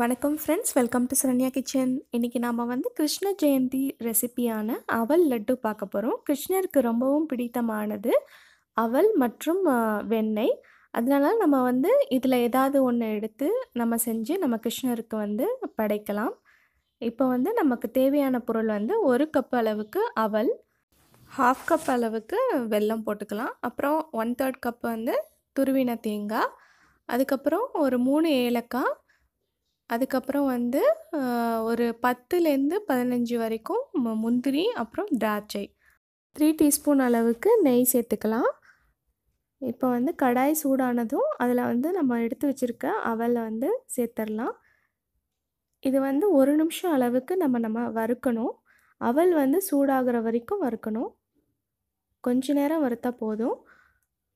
வணக்கம் friends welcome to Saranya kitchen இன்றைக்கி நாம் வந்து கிருஷ்ண ஜெயந்தி ரெசிபியான அவல் லட்டு பார்க்க போகிறோம் கிருஷ்ணருக்கு ரொம்பவும் பிடித்தமானது அவல் மற்றும் வெண்ணெய். அதனால நம்ம வந்து இதில் ஏதாவது ஒன்று எடுத்து நம்ம செஞ்சு நம்ம கிருஷ்ணருக்கு வந்து படைக்கலாம். இப்போ வந்து நமக்கு தேவையான பொருள் வந்து ஒரு கப் அளவுக்கு அவல் ஹாஃப் கப் அளவுக்கு வெல்லம் போட்டுக்கலாம். அப்புறம் ஒன் தேர்ட் கப் வந்து துருவின தேங்காய். அதுக்கப்புறம் ஒரு மூணு ஏலக்காய் அதுக்கப்புறம் வந்து ஒரு பத்துலேருந்து பதினஞ்சு வரைக்கும் முந்திரி அப்புறம் திராட்சை. த்ரீ டீஸ்பூன் அளவுக்கு நெய் சேர்த்துக்கலாம். இப்போ வந்து கடாய் சூடானதும் அதில் வந்து நம்ம எடுத்து வச்சுருக்க அவலை வந்து சேர்த்துடலாம் இது வந்து ஒரு நிமிஷம் அளவுக்கு நம்ம நம்ம வறுக்கணும். அவல் வந்து சூடாகிற வரைக்கும் வறுக்கணும். கொஞ்ச நேரம் வறுத்தா போதும்.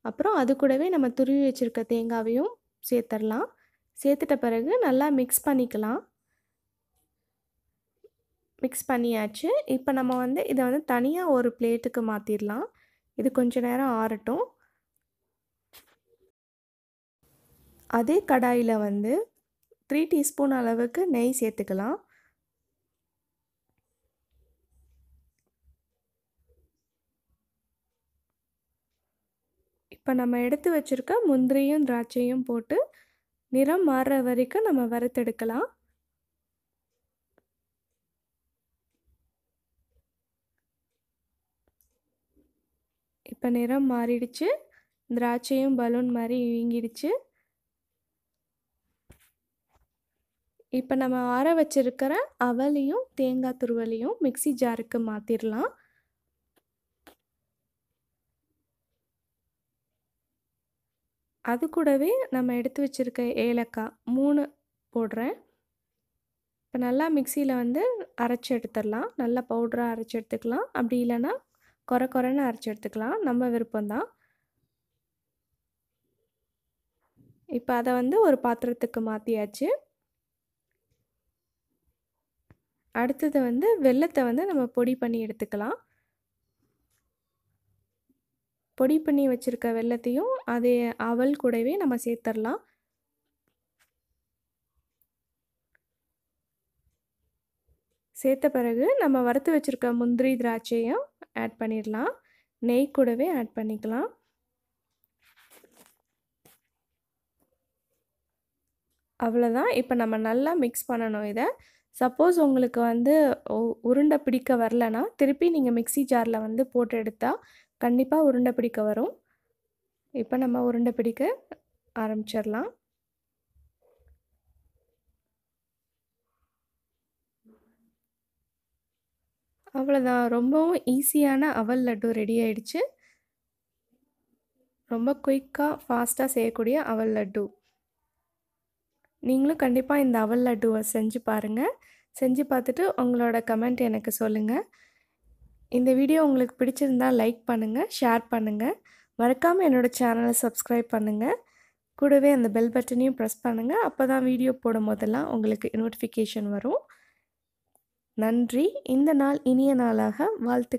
அப்புறம் அது கூடவே நம்ம துருவி வச்சுருக்க தேங்காவையும் சேர்த்துடலாம் சேர்த்துட்ட பிறகு நல்லா மிக்ஸ் பண்ணிக்கலாம். மிக்ஸ் பண்ணியாச்சு. இப்போ நம்ம வந்து இதை வந்து தனியாக ஒரு பிளேட்டுக்கு மாற்றிடலாம் இது கொஞ்ச நேரம் ஆறட்டும். அதே கடாயில் வந்து த்ரீ டீஸ்பூன் அளவுக்கு நெய் சேர்த்துக்கலாம். இப்போ நம்ம எடுத்து வச்சுருக்க முந்திரியும் திராட்சையும் போட்டு நிறம் மாறுற வரைக்கும் நம்ம வறுத்தெடுக்கலாம். இப்போ நிறம் மாறிடுச்சு. திராட்சையும் பலூன் மாதிரி வீங்கிடுச்சு இப்போ நம்ம ஆற வச்சிருக்கிற அவலையும் தேங்காய் துருவலையும் மிக்ஸி ஜாருக்கு மாற்றிடலாம் அது கூடவே நம்ம எடுத்து வச்சிருக்க ஏலக்காய் மூணு போடுறேன். இப்போ நல்லா மிக்சியில் வந்து அரைச்சி எடுத்துடலாம். நல்லா பவுடராக அரைச்சி எடுத்துக்கலாம். அப்படி இல்லைன்னா குறை குறைன்னு அரைச்சி எடுத்துக்கலாம். நம்ம விருப்பம்தான் இப்போ அதை வந்து ஒரு பாத்திரத்துக்கு மாற்றியாச்சு அடுத்தது வந்து வெல்லத்தை வந்து நம்ம பொடி பண்ணி எடுத்துக்கலாம். பொடி பண்ணி வச்சுருக்க வெல்லத்தையும் அதே அவல் கூடவே நம்ம சேர்த்துடலாம் சேர்த்த பிறகு நம்ம வறுத்து வச்சுருக்க முந்திரி திராட்சையும் ஆட் பண்ணிடலாம் நெய் கூடவே ஆட் பண்ணிக்கலாம். அவ்வளோதான் இப்போ நம்ம நல்லா மிக்ஸ் பண்ணணும் இதை. சப்போஸ் உங்களுக்கு வந்து உ- உருண்டை பிடிக்க வரலனா திருப்பி நீங்கள் மிக்ஸி ஜாரில் வந்து போட்டு எடுத்தால் கண்டிப்பாக உருண்டை பிடிக்க வரும். இப்போ நம்ம உருண்டை பிடிக்க ஆரம்பிச்சிடலாம். அவ்வளோதான் ரொம்பவும் ஈஸியான அவல் லட்டு ரெடி ஆயிடுச்சு. ரொம்ப குயிக்காக ஃபாஸ்ட்டாக செய்யக்கூடிய அவல் லட்டு. நீங்களும் கண்டிப்பாக இந்த அவல் லட்டுவை செஞ்சு பாருங்கள் செஞ்சு பார்த்துட்டு உங்களோட கமெண்ட் எனக்கு சொல்லுங்கள் இந்த வீடியோ உங்களுக்கு பிடிச்சிருந்தா லைக் பண்ணுங்கள் ஷேர் பண்ணுங்கள் மறக்காமல் என்னோடய சேனலை சப்ஸ்கிரைப் பண்ணுங்கள் கூடவே அந்த பெல் பட்டனையும் ப்ரெஸ் பண்ணுங்கள் அப்போ தான் வீடியோ போடும் போதெல்லாம் உங்களுக்கு நோட்டிஃபிகேஷன் வரும். நன்றி. இந்த நாள் இனிய நாளாக. வாழ்த்து